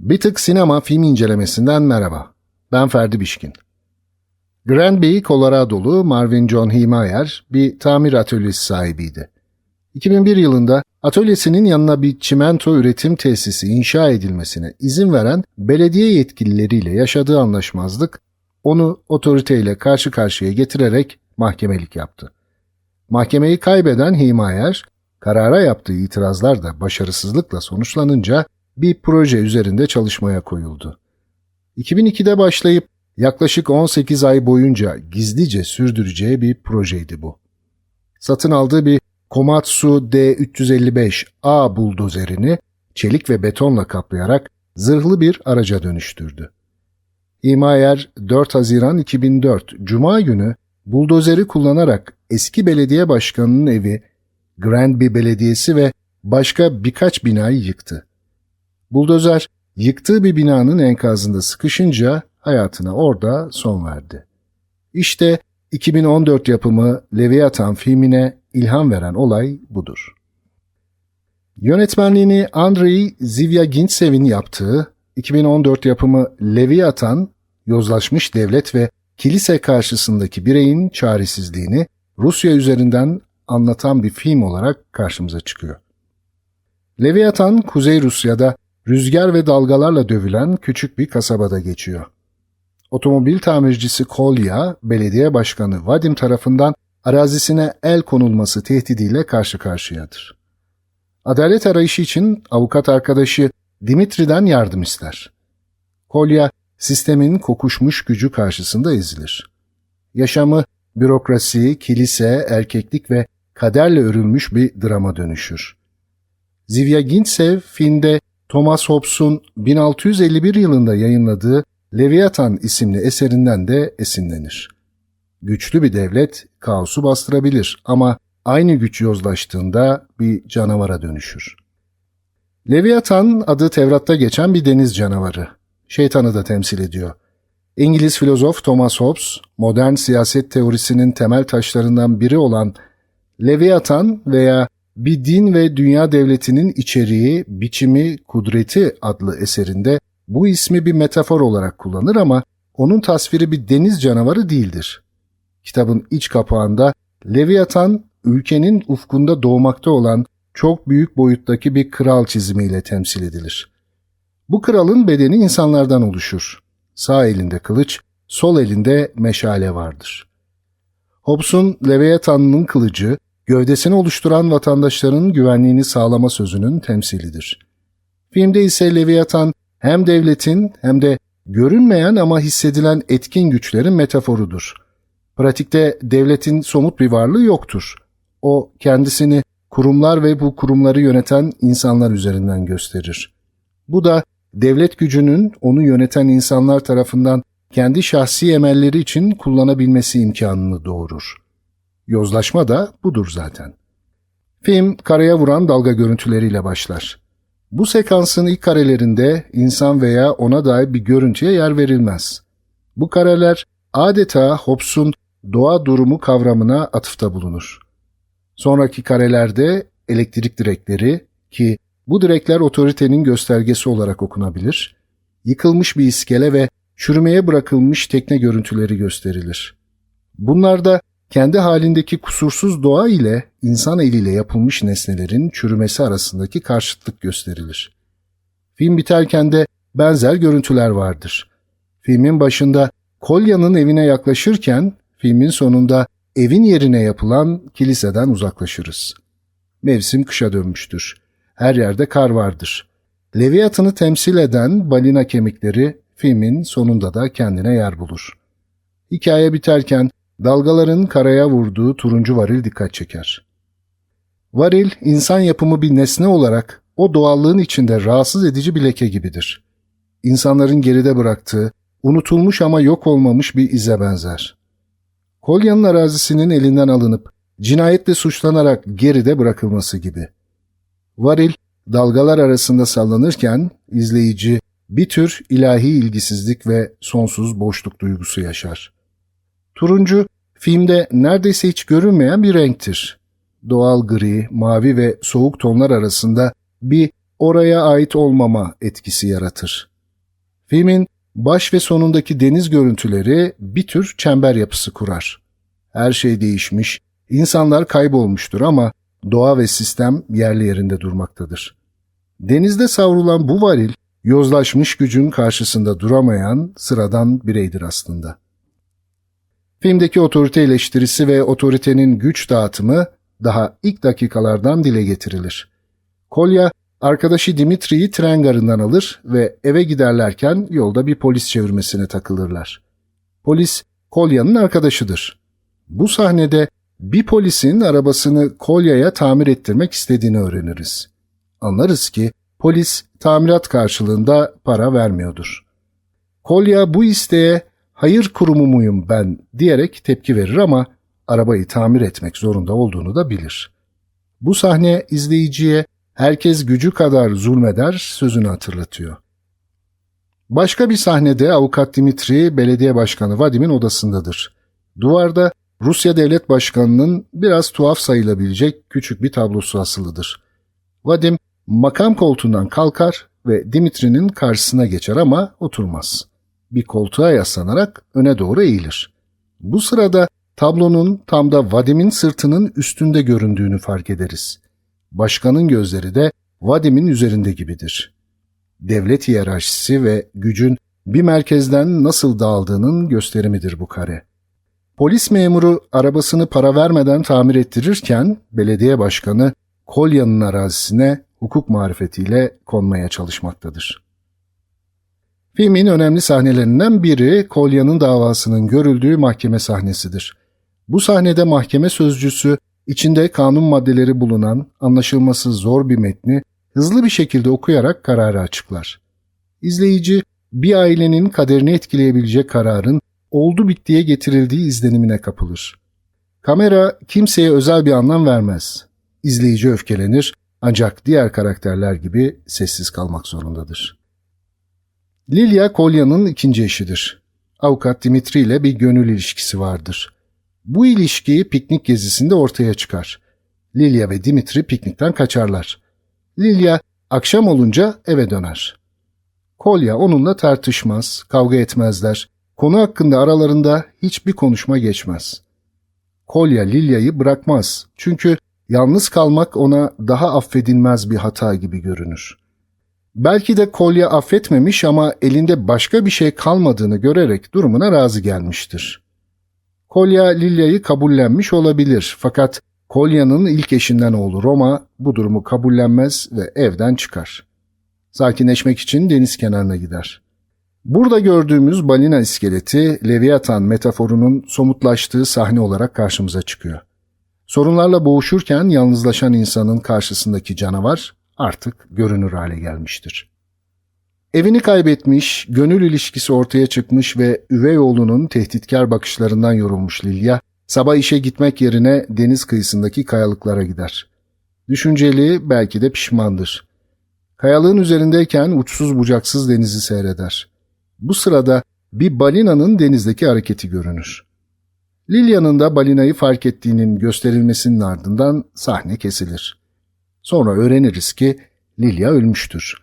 Bir tık sinema film incelemesinden merhaba. Ben Ferdi Bişkin. Granby, Colorado'lu Marvin John Himayer bir tamir atölyesi sahibiydi. 2001 yılında atölyesinin yanına bir çimento üretim tesisi inşa edilmesine izin veren belediye yetkilileriyle yaşadığı anlaşmazlık onu otoriteyle karşı karşıya getirerek mahkemelik yaptı. Mahkemeyi kaybeden Himayer, karara yaptığı itirazlar da başarısızlıkla sonuçlanınca bir proje üzerinde çalışmaya koyuldu. 2002'de başlayıp yaklaşık 18 ay boyunca gizlice sürdüreceği bir projeydi bu. Satın aldığı bir Komatsu D355A buldozerini çelik ve betonla kaplayarak zırhlı bir araca dönüştürdü. İmayer 4 Haziran 2004 Cuma günü buldozeri kullanarak eski belediye başkanının evi, Granby Belediyesi ve başka birkaç binayı yıktı. Buldozer yıktığı bir binanın enkazında sıkışınca hayatına orada son verdi. İşte 2014 yapımı Leviathan filmine ilham veren olay budur. Yönetmenliğini Andrei Zivyagintsev'in yaptığı 2014 yapımı Leviathan, yozlaşmış devlet ve kilise karşısındaki bireyin çaresizliğini Rusya üzerinden anlatan bir film olarak karşımıza çıkıyor. Leviathan, Kuzey Rusya'da rüzgar ve dalgalarla dövülen küçük bir kasabada geçiyor. Otomobil tamircisi Kolya, belediye başkanı Vadim tarafından arazisine el konulması tehdidiyle karşı karşıyadır. Adalet arayışı için avukat arkadaşı Dimitri'den yardım ister. Kolya, sistemin kokuşmuş gücü karşısında ezilir. Yaşamı bürokrasi, kilise, erkeklik ve kaderle örülmüş bir drama dönüşür. Zivya Gintsev filmde Thomas Hobbes'un 1651 yılında yayınladığı Leviathan isimli eserinden de esinlenir. Güçlü bir devlet kaosu bastırabilir ama aynı güç yozlaştığında bir canavara dönüşür. Leviathan adı Tevrat'ta geçen bir deniz canavarı. Şeytanı da temsil ediyor. İngiliz filozof Thomas Hobbes, modern siyaset teorisinin temel taşlarından biri olan Leviathan veya bir din ve dünya devletinin içeriği, biçimi, kudreti adlı eserinde bu ismi bir metafor olarak kullanır ama onun tasviri bir deniz canavarı değildir. Kitabın iç kapağında Leviathan ülkenin ufkunda doğmakta olan çok büyük boyuttaki bir kral çizimiyle temsil edilir. Bu kralın bedeni insanlardan oluşur. Sağ elinde kılıç, sol elinde meşale vardır. Hobbes'un Leviathan'ın kılıcı, gövdesini oluşturan vatandaşların güvenliğini sağlama sözünün temsilidir. Filmde ise Leviathan hem devletin hem de görünmeyen ama hissedilen etkin güçlerin metaforudur. Pratikte devletin somut bir varlığı yoktur. O kendisini kurumlar ve bu kurumları yöneten insanlar üzerinden gösterir. Bu da devlet gücünün onu yöneten insanlar tarafından kendi şahsi emelleri için kullanabilmesi imkanını doğurur. Yozlaşma da budur zaten. Film karaya vuran dalga görüntüleriyle başlar. Bu sekansın ilk karelerinde insan veya ona dair bir görüntüye yer verilmez. Bu kareler adeta Hobbes'un doğa durumu kavramına atıfta bulunur. Sonraki karelerde elektrik direkleri ki bu direkler otoritenin göstergesi olarak okunabilir, yıkılmış bir iskele ve çürümeye bırakılmış tekne görüntüleri gösterilir. Bunlarda kendi halindeki kusursuz doğa ile insan eliyle yapılmış nesnelerin çürümesi arasındaki karşıtlık gösterilir. Film biterken de benzer görüntüler vardır. Filmin başında Kolya'nın evine yaklaşırken filmin sonunda evin yerine yapılan kiliseden uzaklaşırız. Mevsim kışa dönmüştür. Her yerde kar vardır. Leviathan'ı temsil eden balina kemikleri filmin sonunda da kendine yer bulur. Hikaye biterken dalgaların karaya vurduğu turuncu varil dikkat çeker. Varil, insan yapımı bir nesne olarak o doğallığın içinde rahatsız edici bir leke gibidir. İnsanların geride bıraktığı, unutulmuş ama yok olmamış bir ize benzer. Kolya'nın arazisinin elinden alınıp cinayetle suçlanarak geride bırakılması gibi. Varil, dalgalar arasında sallanırken izleyici bir tür ilahi ilgisizlik ve sonsuz boşluk duygusu yaşar. Turuncu, filmde neredeyse hiç görünmeyen bir renktir. Doğal gri, mavi ve soğuk tonlar arasında bir oraya ait olmama etkisi yaratır. Filmin baş ve sonundaki deniz görüntüleri bir tür çember yapısı kurar. Her şey değişmiş, insanlar kaybolmuştur ama doğa ve sistem yerli yerinde durmaktadır. Denizde savrulan bu varil, yozlaşmış gücün karşısında duramayan sıradan bireydir aslında. Filmdeki otorite eleştirisi ve otoritenin güç dağıtımı daha ilk dakikalardan dile getirilir. Kolya, arkadaşı Dimitri'yi tren garından alır ve eve giderlerken yolda bir polis çevirmesine takılırlar. Polis, Kolya'nın arkadaşıdır. Bu sahnede bir polisin arabasını Kolya'ya tamir ettirmek istediğini öğreniriz. Anlarız ki polis tamirat karşılığında para vermiyordur. Kolya bu isteğe hayır kurumu muyum ben diyerek tepki verir ama arabayı tamir etmek zorunda olduğunu da bilir. Bu sahne izleyiciye herkes gücü kadar zulmeder sözünü hatırlatıyor. Başka bir sahnede avukat Dimitri belediye başkanı Vadim'in odasındadır. Duvarda Rusya devlet başkanının biraz tuhaf sayılabilecek küçük bir tablosu asılıdır. Vadim makam koltuğundan kalkar ve Dimitri'nin karşısına geçer ama oturmaz. Bir koltuğa yaslanarak öne doğru eğilir. Bu sırada tablonun tam da Vadim'in sırtının üstünde göründüğünü fark ederiz. Başkanın gözleri de Vadim'in üzerinde gibidir. Devlet hiyerarşisi ve gücün bir merkezden nasıl dağıldığının gösterimidir bu kare. Polis memuru arabasını para vermeden tamir ettirirken belediye başkanı Kolya'nın arazisine hukuk marifetiyle konmaya çalışmaktadır. Filmin önemli sahnelerinden biri Kolya'nın davasının görüldüğü mahkeme sahnesidir. Bu sahnede mahkeme sözcüsü içinde kanun maddeleri bulunan anlaşılması zor bir metni hızlı bir şekilde okuyarak kararı açıklar. İzleyici bir ailenin kaderini etkileyebilecek kararın oldu bittiye getirildiği izlenimine kapılır. Kamera kimseye özel bir anlam vermez. İzleyici öfkelenir ancak diğer karakterler gibi sessiz kalmak zorundadır. Lilia Kolya'nın ikinci eşidir. Avukat Dimitri ile bir gönül ilişkisi vardır. Bu ilişki piknik gezisinde ortaya çıkar. Lilia ve Dimitri piknikten kaçarlar. Lilia akşam olunca eve döner. Kolya onunla tartışmaz, kavga etmezler. Konu hakkında aralarında hiçbir konuşma geçmez. Kolya Lilya'yı bırakmaz çünkü yalnız kalmak ona daha affedilmez bir hata gibi görünür. Belki de Kolya affetmemiş ama elinde başka bir şey kalmadığını görerek durumuna razı gelmiştir. Kolya Lilya'yı kabullenmiş olabilir fakat Kolya'nın ilk eşinden oğlu Roma bu durumu kabullenmez ve evden çıkar. Sakinleşmek için deniz kenarına gider. Burada gördüğümüz balina iskeleti Leviathan metaforunun somutlaştığı sahne olarak karşımıza çıkıyor. Sorunlarla boğuşurken yalnızlaşan insanın karşısındaki canavar artık görünür hale gelmiştir. Evini kaybetmiş, gönül ilişkisi ortaya çıkmış ve üvey oğlunun tehditkar bakışlarından yorulmuş Lilya, sabah işe gitmek yerine deniz kıyısındaki kayalıklara gider. Düşünceli, belki de pişmandır. Kayalığın üzerindeyken uçsuz bucaksız denizi seyreder. Bu sırada bir balinanın denizdeki hareketi görünür. Lilia'nın da balinayı fark ettiğinin gösterilmesinin ardından sahne kesilir. Sonra öğreniriz ki Lilia ölmüştür.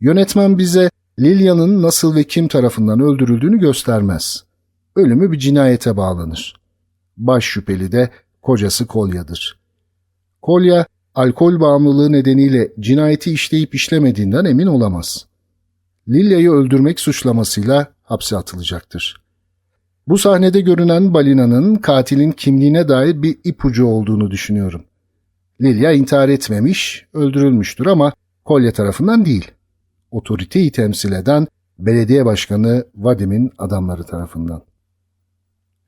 Yönetmen bize Lilia'nın nasıl ve kim tarafından öldürüldüğünü göstermez. Ölümü bir cinayete bağlanır. Baş şüpheli de kocası Kolya'dır. Kolya, alkol bağımlılığı nedeniyle cinayeti işleyip işlemediğinden emin olamaz. Lilia'yı öldürmek suçlamasıyla hapse atılacaktır. Bu sahnede görünen balinanın katilin kimliğine dair bir ipucu olduğunu düşünüyorum. Lilia intihar etmemiş, öldürülmüştür ama Kolya tarafından değil. Otoriteyi temsil eden belediye başkanı Vadim'in adamları tarafından.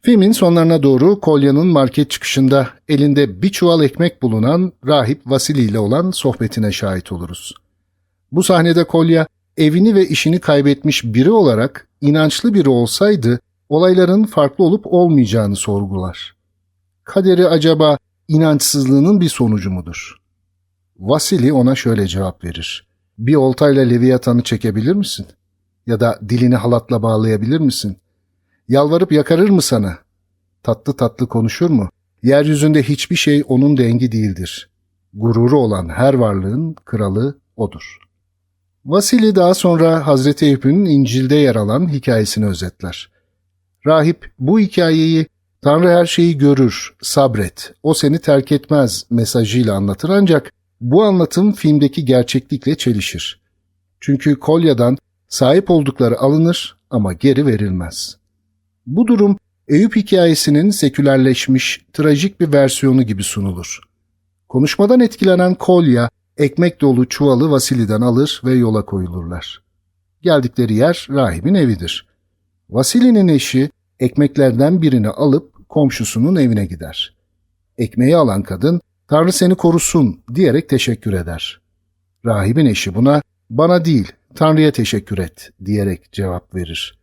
Filmin sonlarına doğru Kolya'nın market çıkışında elinde bir çuval ekmek bulunan rahip Vasili ile olan sohbetine şahit oluruz. Bu sahnede Kolya evini ve işini kaybetmiş biri olarak inançlı biri olsaydı olayların farklı olup olmayacağını sorgular. Kaderi acaba inançsızlığının bir sonucu mudur? Vasili ona şöyle cevap verir. Bir oltayla Leviathan'ı çekebilir misin? Ya da dilini halatla bağlayabilir misin? Yalvarıp yakarır mı sana? Tatlı tatlı konuşur mu? Yeryüzünde hiçbir şey onun dengi değildir. Gururu olan her varlığın kralı odur.'' Vasili daha sonra Hazreti Eyüp'ün İncil'de yer alan hikayesini özetler. Rahip bu hikayeyi Tanrı her şeyi görür, sabret, o seni terk etmez mesajıyla anlatır ancak bu anlatım filmdeki gerçeklikle çelişir. Çünkü Kolya'dan sahip oldukları alınır ama geri verilmez. Bu durum Eyüp hikayesinin sekülerleşmiş, trajik bir versiyonu gibi sunulur. Konuşmadan etkilenen Kolya, ekmek dolu çuvalı Vasili'den alır ve yola koyulurlar. Geldikleri yer rahibin evidir. Vasili'nin eşi ekmeklerden birini alıp komşusunun evine gider. Ekmeği alan kadın, Tanrı seni korusun diyerek teşekkür eder. Rahibin eşi buna, bana değil, Tanrı'ya teşekkür et diyerek cevap verir.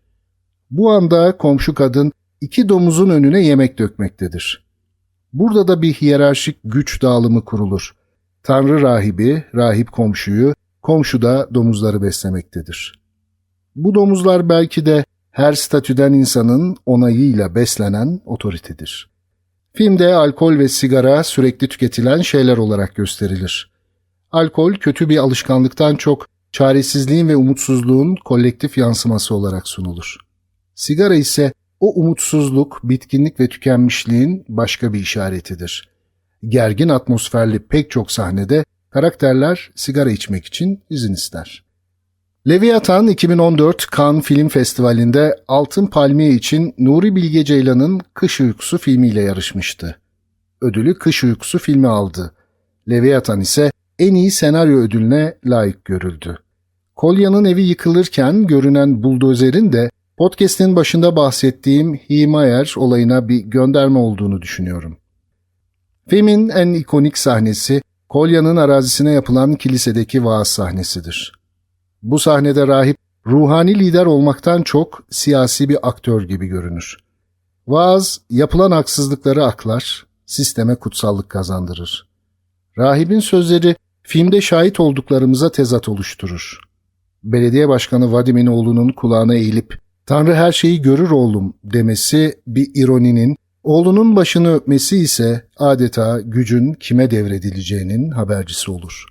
Bu anda komşu kadın iki domuzun önüne yemek dökmektedir. Burada da bir hiyerarşik güç dağılımı kurulur. Tanrı rahibi, rahip komşuyu, komşu da domuzları beslemektedir. Bu domuzlar belki de her statüden insanın onayıyla beslenen otoritedir. Filmde alkol ve sigara sürekli tüketilen şeyler olarak gösterilir. Alkol kötü bir alışkanlıktan çok çaresizliğin ve umutsuzluğun kolektif yansıması olarak sunulur. Sigara ise o umutsuzluk, bitkinlik ve tükenmişliğin başka bir işaretidir. Gergin atmosferli pek çok sahnede karakterler sigara içmek için izin ister. Leviathan 2014 Cannes Film Festivali'nde Altın Palmiye için Nuri Bilge Ceylan'ın Kış Uykusu filmiyle yarışmıştı. Ödülü Kış Uykusu filmi aldı. Leviathan ise en iyi senaryo ödülüne layık görüldü. Kolya'nın evi yıkılırken görünen buldozerin de podcast'in başında bahsettiğim Himayer olayına bir gönderme olduğunu düşünüyorum. Filmin en ikonik sahnesi Kolya'nın arazisine yapılan kilisedeki vaaz sahnesidir. Bu sahnede rahip ruhani lider olmaktan çok siyasi bir aktör gibi görünür. Vaaz yapılan haksızlıkları aklar, sisteme kutsallık kazandırır. Rahibin sözleri filmde şahit olduklarımıza tezat oluşturur. Belediye başkanı Vadim'in oğlunun kulağına eğilip Tanrı her şeyi görür oğlum demesi bir ironinin, oğlunun başını öpmesi ise adeta gücün kime devredileceğinin habercisi olur.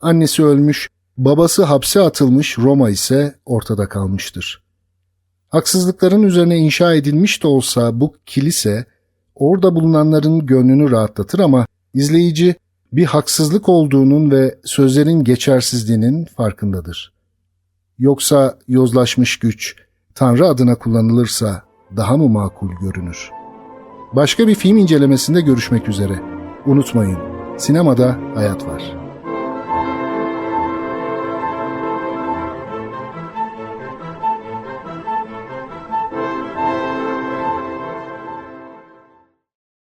Annesi ölmüş, babası hapse atılmış Roma ise ortada kalmıştır. Haksızlıkların üzerine inşa edilmiş de olsa bu kilise orada bulunanların gönlünü rahatlatır ama izleyici bir haksızlık olduğunun ve sözlerin geçersizliğinin farkındadır. Yoksa yozlaşmış güç Tanrı adına kullanılırsa daha mı makul görünür? Başka bir film incelemesinde görüşmek üzere. Unutmayın, sinemada hayat var.''